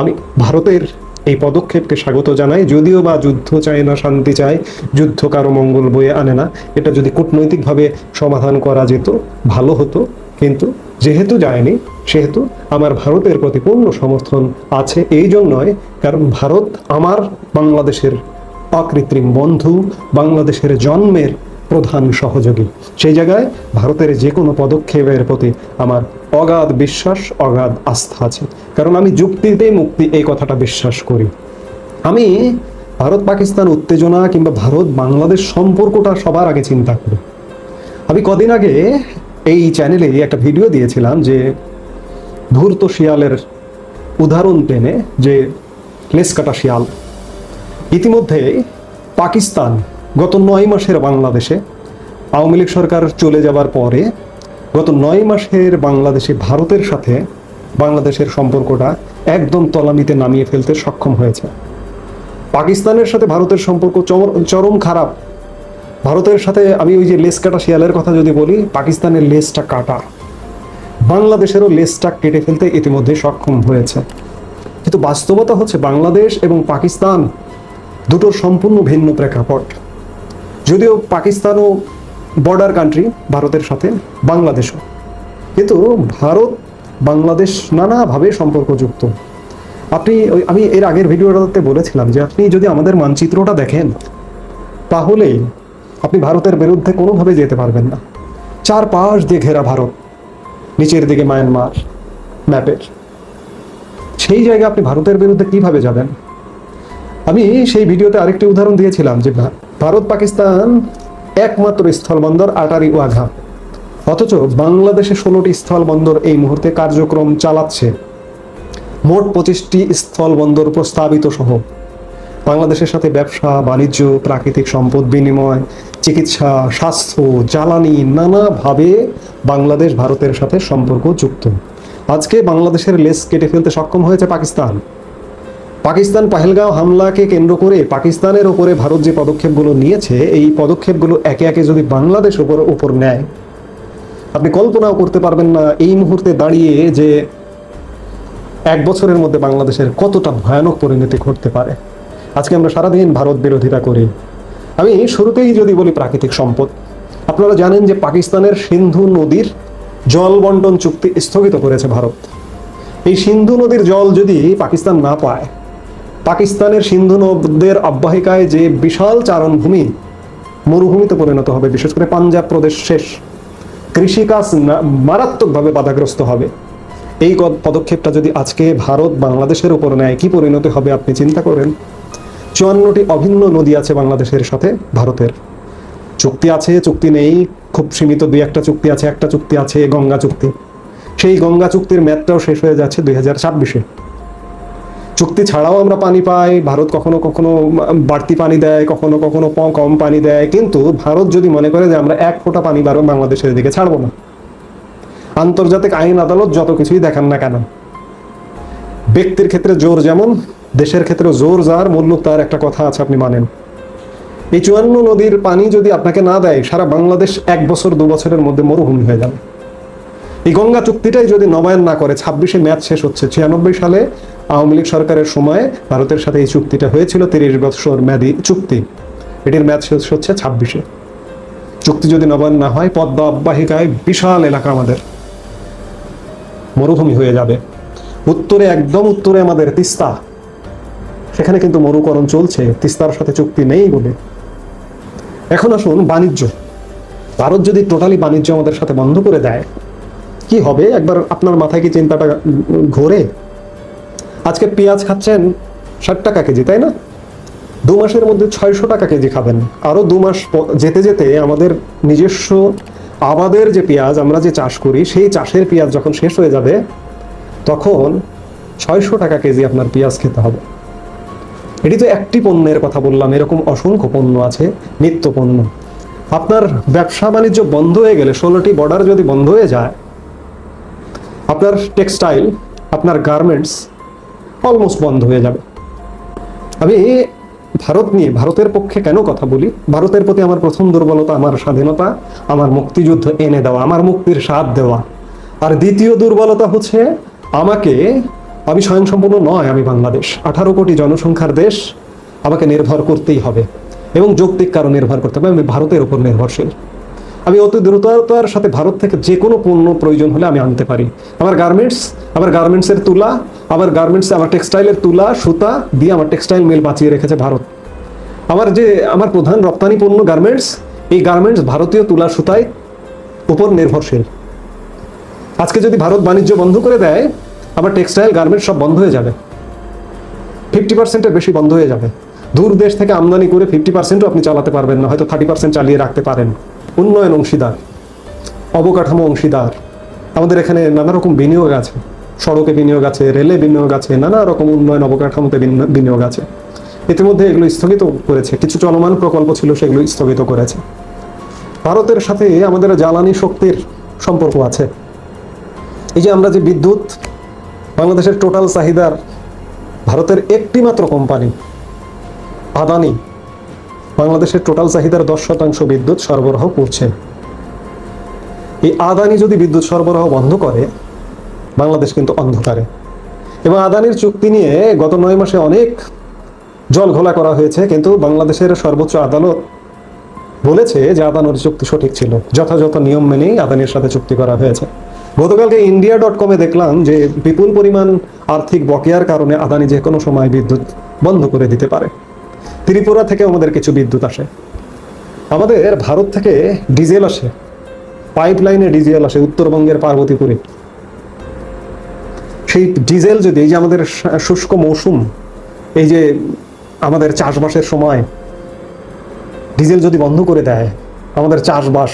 আমি ভারতের এই পদক্ষেপকে স্বাগত জানাই। যদিও বা যুদ্ধ চায় না, শান্তি চায়, যুদ্ধ কারও মঙ্গল বয়ে আনে না। এটা যদি কূটনৈতিকভাবে সমাধান করা যেত, ভালো হতো। কিন্তু যেহেতু যায়নি, সেহেতু আমার ভারতের প্রতি পূর্ণ সমর্থন আছে এই জন্যই। কারণ ভারত আমার বাংলাদেশের অকৃত্রিম বন্ধু, বাংলাদেশের জন্মের প্রধান সহযোগী। সেই জায়গায় ভারতের যে কোনো পদক্ষেপের প্রতি আমার অগাধ বিশ্বাস, অগাধ আস্থা আছে। কারণ আমি যুক্তিতেই মুক্তি এই কথাটা বিশ্বাস করি। আমি ভারত পাকিস্তান উত্তেজনা কিংবা ভারত বাংলাদেশ সম্পর্কটা সবার আগে চিন্তা করি। আমি কদিন আগে এই চ্যানেলে একটা ভিডিও দিয়েছিলাম যে ধূর্ত শিয়ালের উদাহরণ টেনে যে লেস কাটা শিয়াল। ইতিমধ্যে পাকিস্তান গত নয় মাসের বাংলাদেশে আওয়ামী লীগ সরকার চলে যাবার পরে গত নয় মাসের বাংলাদেশে ভারতের সাথে বাংলাদেশের সম্পর্কটা একদম তলানিতে নামিয়ে ফেলতে সক্ষম হয়েছে। পাকিস্তানের সাথে ভারতের সম্পর্ক চরম খারাপ। ভারতের সাথে আমি ওই যে লেস কাটা শিয়ালের কথা যদি বলি, পাকিস্তানের লেসটা কাটা। বাংলাদেশেরও লেসটা কেটে ফেলতে ইতিমধ্যে সক্ষম হয়েছে। কিন্তু বাস্তবতা হচ্ছে বাংলাদেশ এবং পাকিস্তান দুটোর সম্পূর্ণ ভিন্ন প্রেক্ষাপট। যদিও পাকিস্তানও বর্ডার কান্ট্রি ভারতের সাথে বাংলাদেশও। কিন্তু ভারত, বাংলাদেশ নানাভাবে সম্পর্কযুক্ত। আপনি ওই, আমি এর আগের ভিডিওটাতে বলেছিলাম যে আপনি যদি আমাদের মানচিত্রটা দেখেন তাহলেই আপনি ভারতের বিরুদ্ধে কোনোভাবে যেতে পারবেন না। চার পাশ দিয়ে ঘেরা ভারত, নিচের দিকে মায়ানমার ম্যাপের সেই জায়গায় আপনি ভারতের বিরুদ্ধে কীভাবে যাবেন? আমি সেই ভিডিওতে আরেকটি উদাহরণ দিয়েছিলাম যে ভারত পাকিস্তান একমাত্র স্থলবন্দর আটারি ওয়াঘা। অথচ বাংলাদেশে ষোলোটি স্থলবন্দর এই মুহূর্তে কার্যক্রম চালাচ্ছে। মোট পঁচিশটি স্থলবন্দর প্রস্তাবিত সহ। বাংলাদেশের সাথে ব্যবসা, বাণিজ্য, প্রাকৃতিক সম্পদ বিনিময়, চিকিৎসা, স্বাস্থ্য, জ্বালানি নানাভাবে বাংলাদেশ, ভারতের সাথে সম্পর্ক যুক্ত। আজকে বাংলাদেশের লেস কেটে ফেলতে সক্ষম হয়েছে পাকিস্তান। পাকিস্তান পাহেলগাঁও হামলাকে কেন্দ্র করে পাকিস্তানের ওপরে ভারত যে পদক্ষেপগুলো নিয়েছে, এই পদক্ষেপগুলো একে একে যদি বাংলাদেশ ওপর উপর নেয়, আপনি কল্পনাও করতে পারবেন না এই মুহূর্তে দাঁড়িয়ে যে এক বছরের মধ্যে বাংলাদেশের কতটা ভয়ানক পরিণতি ঘটতে পারে। আজকে আমরা সারাদিন ভারত বিরোধিতা করি। আমি শুরুতেই যদি বলি প্রাকৃতিক সম্পদ, আপনারা জানেন যে পাকিস্তানের সিন্ধু নদীর জল বন্টন চুক্তি স্থগিত করেছে ভারত। এই সিন্ধু নদীর জল যদি পাকিস্তান না পায় পাকিস্তানের সিন্ধু নদের অব্যাহিকায় যে বিশাল চারণভূমি, মরুভূমিতে পরিণত হবে, বিশেষ করে পাঞ্জাব প্রদেশ শেষ। কৃষিকাজ মারাত্মকভাবে বাধাগ্রস্ত হবে। এই পদক্ষেপটা যদি আজকে ভারত বাংলাদেশের উপর নেয়, কি পরিণতি হবে আপনি চিন্তা করেন? চুয়ান্নটি অভিন্ন নদী আছে বাংলাদেশের সাথে, ভারতের। চুক্তি আছে, চুক্তি নেই, খুব সীমিত দুই একটা চুক্তি আছে, একটা চুক্তি আছে গঙ্গা চুক্তি। সেই গঙ্গা চুক্তির মেয়াদটাও শেষ হয়ে যাচ্ছে দুই হাজার ছাব্বিশে। চুক্তি ছাড়াও আমরা পানি পাই, ভারত কখনো কখনো বাড়তি পানি দেয়, কখনো কখনো কম পানি দেয়, কিন্তু ভারত যদি মনে করে যে আমরা এক ফোঁটা পানি বারো বাংলাদেশের দিকে ছাড়বো না। আন্তর্জাতিক আইন আদালত যত কিছুই দেখান না কেন, ব্যক্তির ক্ষেত্রে জোর যেমন, দেশের ক্ষেত্রে জোর যার মূল্য তার একটা কথা আছে আপনি মানেন। এই চুয়ান্ন নদীর পানি যদি আপনাকে না দেয়, সারা বাংলাদেশ এক বছর, দু বছরের মধ্যে মরুভূমি হয়ে যাবে। এই গঙ্গা চুক্তিটাই যদি নবায়ন না করে, ছাব্বিশে ম্যাচ শেষ হচ্ছে। ছিয়ানব্বই সালে আওয়ামী লীগ সরকারের সময় ভারতের সাথে এই চুক্তিটা হয়েছিল, তিরিশ বছর মেয়াদী চুক্তি। এটির ম্যাচ শেষ হচ্ছে ছাব্বিশে। চুক্তি যদি নবায়ন না হয়, পদ্মা অব্যাহিকায় বিশাল এলাকা আমাদের। মরুভূমি হয়ে যাবে। উত্তরে একদম উত্তরে আমাদের তিস্তা। সেখানে কিন্তু মরুকরণ চলছে। তিস্তার সাথে চুক্তি নেই বলে। এখন আসুন বাণিজ্য। ভারত যদি টোটালি বাণিজ্য আমাদের সাথে বন্ধ করে দেয় কি হবে? একবার আপনার মাথায় কি চিন্তাটা ঘোরে? আজকে পেঁয়াজ খাচ্ছেন ষাট টাকা কেজি, তাই না? দু মাসের মধ্যে ছয়শো টাকা কেজি খাবেন। আরও দু মাস যেতে যেতে আমাদের নিজস্ব আবাদের যে পেঁয়াজ আমরা যে চাষ করি, সেই চাষের পেঁয়াজ যখন শেষ হয়ে যাবে, তখন ছয়শো টাকা কেজি আপনার পেঁয়াজ খেতে হবে। এটি তো একটি পণ্যের কথা বললাম, এরকম অসংখ্য পণ্য আছে, নিত্য পণ্য। আপনার ব্যবসা বাণিজ্য বন্ধ হয়ে গেলে, ষোলোটি বর্ডার যদি বন্ধ হয়ে যায় আপনার টেক্সটাইল, আপনার গার্মেন্টস অলমোস্ট বন্ধ হয়ে যাবে। আমি ভারত নিয়ে, ভারতের পক্ষে কেন কথা বলি? ভারতের প্রতি আমার প্রথম দুর্বলতা আমার স্বাধীনতা, আমার মুক্তিযুদ্ধ এনে দেওয়া, আমার মুক্তির স্বাদ দেওয়া। আর দ্বিতীয় দুর্বলতা হচ্ছে আমাকে, আমি স্বয়ংসম্পূর্ণ নয়, আমি বাংলাদেশ। আঠারো কোটি জনসংখ্যার দেশ, আমাকে নির্ভর করতেই হবে এবং যৌক্তিক কারণ নির্ভর করতে হবে, আমি ভারতের উপর নির্ভরশীল। আমি অতি দ্রুততার সাথে ভারত থেকে যে কোনো পণ্য প্রয়োজন হলে আমি আনতে পারি। আমার গার্মেন্টস আমার গার্মেন্টসের তুলা, আমার গার্মেন্টস আমার টেক্সটাইলের তুলা, সুতা দিয়ে আমার টেক্সটাইল মিল বাঁচিয়ে রেখেছে ভারত। আমার যে, আমার প্রধান রপ্তানি পণ্য গার্মেন্টস এই গার্মেন্টস ভারতীয় তুলা, সুতায় উপর নির্ভরশীল। আজকে যদি ভারত বাণিজ্য বন্ধ করে দেয়, আমার টেক্সটাইল গার্মেন্টস সব বন্ধ হয়ে যাবে। ফিফটি পার্সেন্টের বেশি বন্ধ হয়ে যাবে। দূর দেশ থেকে আমদানি করে ফিফটি পার্সেন্টও আপনি চালাতে পারবেন না, হয়তো থার্টি পার্সেন্ট চালিয়ে রাখতে পারেন। উন্নয়ন অংশীদার, অবকাঠামো অংশীদার। আমাদের এখানে নানা রকম বিনিয়োগ আছে, সড়কে বিনিয়োগ আছে, রেলে বিনিয়োগ আছে, নানা রকম উন্নয়ন অবকাঠামোতে বিনিয়োগ আছে। ইতিমধ্যে এগুলো স্থগিত করেছে, কিছু চলমান প্রকল্প ছিল সেগুলো স্থগিত করেছে। ভারতের সাথে আমাদের জ্বালানি শক্তির সম্পর্ক আছে। এই যে আমরা যে বিদ্যুৎ, বাংলাদেশের টোটাল চাহিদার ভারতের একটি মাত্র কোম্পানি আদানি। বাংলাদেশের টোটাল চাহিদার দশ শতাংশ বিদ্যুৎ সরবরাহ করছে। এই আদানি যদি বিদ্যুৎ সরবরাহ বন্ধ করে, বাংলাদেশ কিন্তু অন্ধকারে। এবং আদানির চুক্তি নিয়ে গত নয় মাসে অনেক জল ঘোলা করা হয়েছে, কিন্তু বাংলাদেশের সর্বোচ্চ আদালত বলেছে যে আদানির চুক্তি সঠিক ছিল। যথাযথ নিয়ম মেনেই আদানির সাথে চুক্তি করা হয়েছে। গতকালকে ইন্ডিয়া ডট কমে দেখলাম যে বিপুল পরিমাণ আর্থিক বকেয়ার কারণে আদানি যে কোনো সময় বিদ্যুৎ বন্ধ করে দিতে পারে। ত্রিপুরা থেকে আমাদের কিছু বিদ্যুৎ আসে। আমাদের ভারত থেকে ডিজেল আসে। পাইপ লাইনে ডিজেল আসে উত্তরবঙ্গের পার্বতীপুরে। সেই ডিজেল যদি এই যে আমাদের শুষ্ক মৌসুম, এই যে আমাদের চাষবাসের সময়, ডিজেল যদি বন্ধ করে দেয়, আমাদের চাষবাস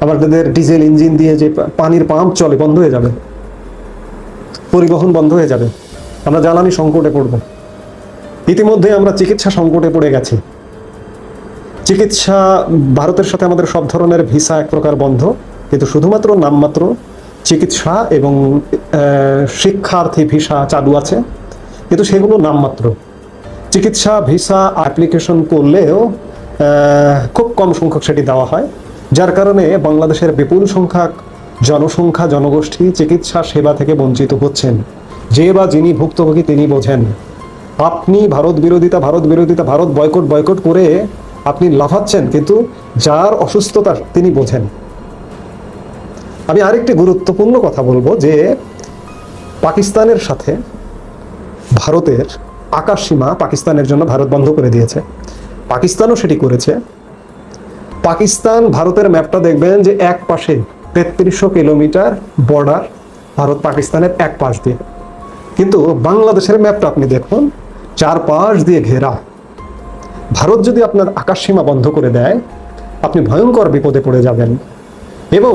আমাদের ডিজেল ইঞ্জিন দিয়ে যে পানির পাম্প চলে, বন্ধ হয়ে যাবে। পরিবহন বন্ধ হয়ে যাবে। আমরা জ্বালানি সংকটে পড়ব। ইতিমধ্যে আমরা চিকিৎসা সংকটে পড়ে গেছি। চিকিৎসা ভারতের সাথে আমাদের সব ধরনের ভিসা এক প্রকার বন্ধ, কিন্তু শুধুমাত্র নামমাত্র চিকিৎসা এবং শিক্ষার্থী ভিসা চালু আছে, কিন্তু সেগুলো নামমাত্র। চিকিৎসা, ভিসা, অ্যাপ্লিকেশন করলেও খুব কম সংখ্যক সেটি দেওয়া হয়, যার কারণে বাংলাদেশের বিপুল সংখ্যক জনসংখ্যা, জনগোষ্ঠী চিকিৎসা সেবা থেকে বঞ্চিত হচ্ছেন। যে বা যিনি ভুক্তভোগী তিনি বোঝেন। আপনি ভারত বিরোধিতা ভারত বিরোধিতা, ভারত বয়কট বয়কট করে আপনি লাফাচ্ছেন, কিন্তু যার অসুস্থতা তিনি বোঝেন। আমি আরেকটি গুরুত্বপূর্ণ কথা বলব যে পাকিস্তানের সাথে ভারতের আকাশ সীমা পাকিস্তানের জন্য ভারত বন্ধ করে দিয়েছে। পাকিস্তানও সেটি করেছে। পাকিস্তান ভারতের ম্যাপটা দেখবেন যে এক পাশে তেত্রিশশো কিলোমিটার বর্ডার, ভারত পাকিস্তানের এক পাশ দিয়ে। কিন্তু বাংলাদেশের ম্যাপটা আপনি দেখুন চার পাশ দিয়ে ঘেরা। ভারত যদি আপনার আকাশ সীমা বন্ধ করে দেয়, আপনি ভয়ঙ্কর বিপদে পড়ে যাবেন। এবং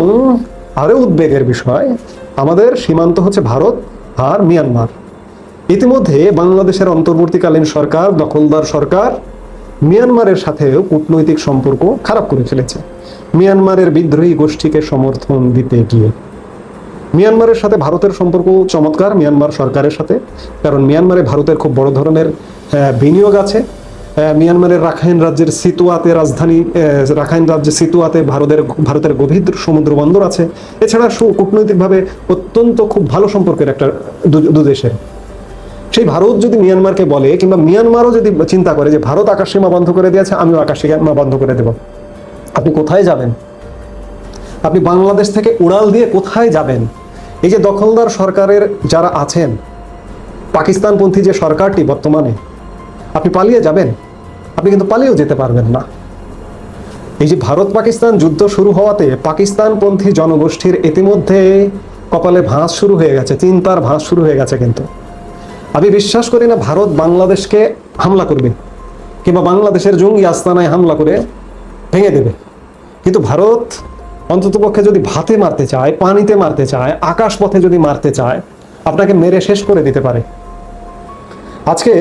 আরও উদ্বেগের বিষয়, আমাদের সীমান্ত হচ্ছে ভারত আর মিয়ানমার। ইতিমধ্যে বাংলাদেশের অন্তর্বর্তীকালীন সরকার, দখলদার সরকার মিয়ানমারের সাথেও কূটনৈতিক সম্পর্ক খারাপ করে ফেলেছে। মিয়ানমারের বিদ্রোহী গোষ্ঠীকে সমর্থন দিতে গিয়ে। মিয়ানমারের সাথে ভারতের সম্পর্ক চমৎকার, মিয়ানমার সরকারের সাথে, কারণ মিয়ানমারে ভারতের খুব বড় ধরনের বিনিয়োগ আছে। মিয়ানমারের রাখাইন রাজ্যের সিতুয়াতে রাজধানী রাখাইন রাজ্যের সিতুয়াতে ভারতের ভারতের গভীর সমুদ্র বন্দর আছে। এছাড়া কূটনৈতিকভাবে অত্যন্ত খুব ভালো সম্পর্কের একটা দু- দু দেশের। সেই ভারত যদি মিয়ানমারকে বলে, কিংবা মিয়ানমারও যদি চিন্তা করে যে ভারত আকাশ সীমা বন্ধ করে দিয়েছে, আমিও আকাশ সীমা বন্ধ করে দেব। আপনি কোথায় যাবেন? আপনি বাংলাদেশ থেকে উড়াল দিয়ে কোথায় যাবেন? এই যে দখলদার সরকারের যারা আছেন, পাকিস্তানপন্থী যে সরকারটি বর্তমানে, আপনি পালিয়ে যাবেন? আপনি কিন্তু পালিয়েও যেতে পারবেন না। এই যে ভারত পাকিস্তান যুদ্ধ শুরু হওয়াতে পাকিস্তানপন্থী জনগোষ্ঠীর ইতিমধ্যে কপালে ভাঁজ শুরু হয়ে গেছে, চিন্তার ভাঁজ শুরু হয়ে গেছে কিন্তু। আমি বিশ্বাস করি না ভারত বাংলাদেশকে হামলা করবে, কিংবা বাংলাদেশের জঙ্গি আস্তানায় হামলা করে ভেঙে দেবে। কিন্তু ভারত অন্ততপক্ষে যদি ভাতে মারতে চায়, পানিতে মারতে চায় আকাশ পথে যদি মারতে চায়, আপনাকে মেরে শেষ করে দিতে পারে। আজকে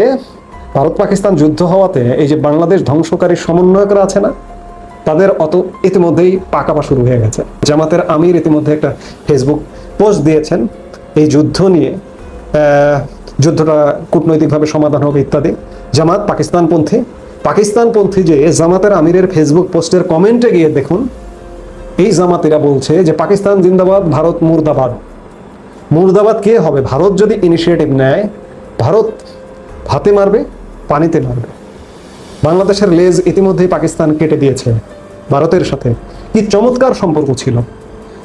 ভারত পাকিস্তান যুদ্ধ হওয়াতে এই যে বাংলাদেশ ধ্বংসকারী সমন্বয়করা আছে না, তাদের অত ইতিমধ্যেই পাকাপা শুরু হয়ে গেছে। জামাতের আমির ইতিমধ্যে একটা ফেসবুক পোস্ট দিয়েছেন, এই যুদ্ধ নিয়ে যুদ্ধটা কূটনৈতিকভাবে সমাধান হবে ইত্যাদি। জামাত পাকিস্তানপন্থী পাকিস্তানপন্থী যে জামাতের আমিরের ফেসবুক পোস্টের কমেন্টে গিয়ে দেখুন এই জামাতেরা বলছে যে পাকিস্তান জিন্দাবাদ, ভারত মুর্দাবাদ। মুর্দাবাদ কে হবে? ভারত যদি ইনিশিয়েটিভ নেয়, ভারত হাতে মারবে, পানিতে মারবে বাংলাদেশের লেজ ইতিমধ্যেই পাকিস্তান কেটে দিয়েছে, ভারতের সাথে। কি চমৎকার সম্পর্ক ছিল।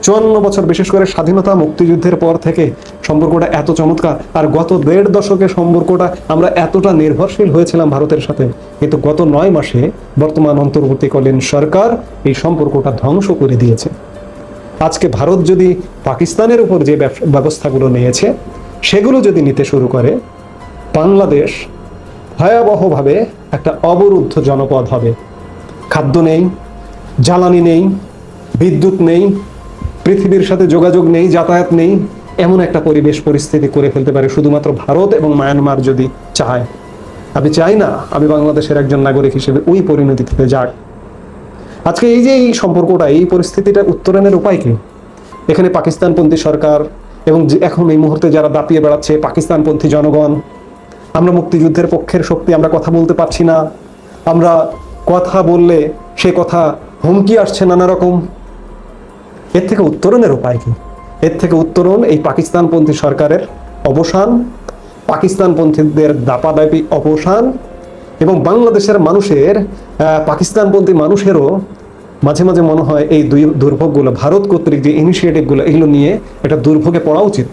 চুয়ান্ন বছর বিশেষ করে স্বাধীনতা মুক্তিযুদ্ধের পর থেকে সম্পর্কটা এত চমৎকার। আর গত দেড় দশকে সম্পর্কটা আমরা এতটা নির্ভরশীল হয়েছিলাম ভারতের সাথে। কিন্তু গত নয় মাসে বর্তমান অন্তর্বর্তীকালীন সরকার এই সম্পর্কটা ধ্বংস করে দিয়েছে। আজকে ভারত যদি পাকিস্তানের উপর যে ব্যব- ব্যবস্থাগুলো নিয়েছে, সেগুলো যদি নিতে শুরু করে, বাংলাদেশ ভয়াবহভাবে একটা অবরুদ্ধ জনপদ হবে। খাদ্য নেই, জ্বালানি নেই, বিদ্যুৎ নেই পৃথিবীর সাথে যোগাযোগ নেই, যাতায়াত নেই, এমন একটা পরিবেশ পরিস্থিতি করে ফেলতে পারে শুধুমাত্র ভারত এবং মায়ানমার যদি চায়। আমি চাই না আমি বাংলাদেশের একজন নাগরিক হিসেবে ওই পরিণতি থেকে যাক। আজকে এই যে এই সম্পর্কটা, এই পরিস্থিতিটা উত্তরণের উপায় কি? এখানে পাকিস্তানপন্থী সরকার এবং এখন এই মুহূর্তে যারা দাপিয়ে বেড়াচ্ছে পাকিস্তানপন্থী জনগণ, আমরা মুক্তিযুদ্ধের পক্ষের শক্তি, আমরা কথা বলতে পারছি না। আমরা কথা বললে সে কথা হুমকি আসছে নানা রকম। এর থেকে উত্তরণের উপায় কি? এর থেকে উত্তরণ এই পাকিস্তানপন্থী সরকারের অবসান, পাকিস্তানপন্থীদের দাপাদাপি অবসান এবং বাংলাদেশের মানুষের পাকিস্তানপন্থী মানুষেরও মাঝে মাঝে মনে হয় এই দুই দুর্ভোগগুলো, ভারত কর্তৃক যে ইনিশিয়েটিভগুলো এগুলো নিয়ে একটা দুর্ভোগে পড়া উচিত।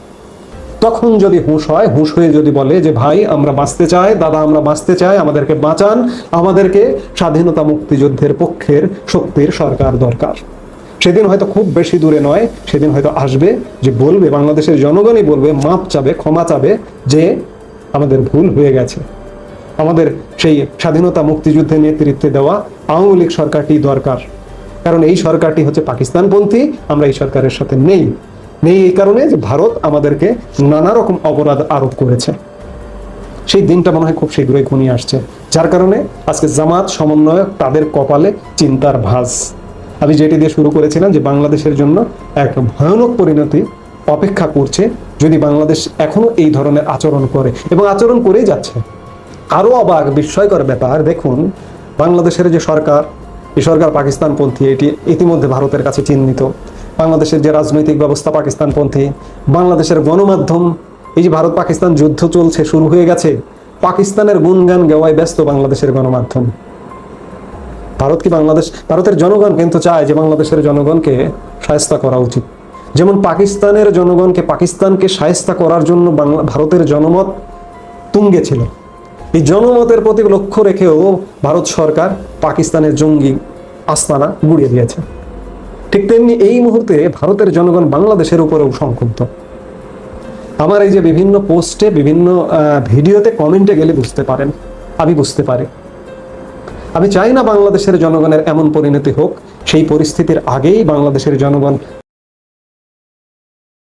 তখন যদি হুঁশ হয়, হুঁশ হয়ে যদি বলে যে, ভাই, আমরা বাঁচতে চাই, দাদা, আমরা বাঁচতে চাই, আমাদেরকে বাঁচান, আমাদেরকে স্বাধীনতা মুক্তিযুদ্ধের পক্ষের শক্তির সরকার দরকার। সেদিন হয়তো খুব বেশি দূরে নয়, সেদিন হয়তো আসবে যে বলবে, বাংলাদেশের জনগণই বলবে, মাপ চাবে, ক্ষমা চাবে যে আমাদের ভুল হয়ে গেছে। আমাদের সেই স্বাধীনতা মুক্তিযুদ্ধে নেতৃত্বে দেওয়া আওয়ামী লীগ সরকারটি দরকার। কারণ এই সরকারটি হচ্ছে পাকিস্তানপন্থী, আমরা এই সরকারের সাথে নেই। নেই এই কারণে যে ভারত আমাদেরকে নানা রকম অপরাধ আরোপ করেছে। সেই দিনটা মনে হয় খুব শীঘ্রই ঘনিয়ে আসছে। যার কারণে আজকে জামাত সমন্বয়ক তাদের কপালে চিন্তার ভাঁজ। আমি যেটি দিয়ে শুরু করেছিলাম যে বাংলাদেশের জন্য এক ভয়ানক পরিণতি অপেক্ষা করছে যদি বাংলাদেশ এখনও এই ধরনের আচরণ করে এবং আচরণ করেই যাচ্ছে। আরও অবাক, বিস্ময়কর ব্যাপার, দেখুন, বাংলাদেশের যে সরকার, এই সরকার পাকিস্তানপন্থী, এটি ইতিমধ্যে ভারতের কাছে চিহ্নিত। বাংলাদেশের যে রাজনৈতিক ব্যবস্থা পাকিস্তানপন্থী, বাংলাদেশের গণমাধ্যম, এই যে ভারত পাকিস্তান যুদ্ধ চলছে, শুরু হয়ে গেছে, পাকিস্তানের গুণগান গাওয়ায় ব্যস্ত বাংলাদেশের গণমাধ্যম। ভারত কি বাংলাদেশ, ভারতের জনগণ কিন্তু চায় যে বাংলাদেশের জনগণকে সায়স্তা করা উচিত। যেমন পাকিস্তানের জনগণকে, পাকিস্তানকে সায়স্তা করার জন্য বাংলা, ভারতের জনমত তুঙ্গে ছিল। এই জনমতের প্রতি লক্ষ্য রেখেও ভারত সরকার পাকিস্তানের জঙ্গি আস্তানা গুড়িয়ে দিয়েছে। ঠিক তেমনি এই মুহূর্তে ভারতের জনগণ বাংলাদেশের উপরেও সংক্ষুব্ধ। আমার এই যে বিভিন্ন পোস্টে, বিভিন্ন ভিডিওতে, কমেন্টে গেলে বুঝতে পারেন, আমি বুঝতে পারি। আমি চাই না বাংলাদেশের জনগণের এমন পরিণতি হোক সেই পরিস্থিতির আগেই বাংলাদেশের জনগণ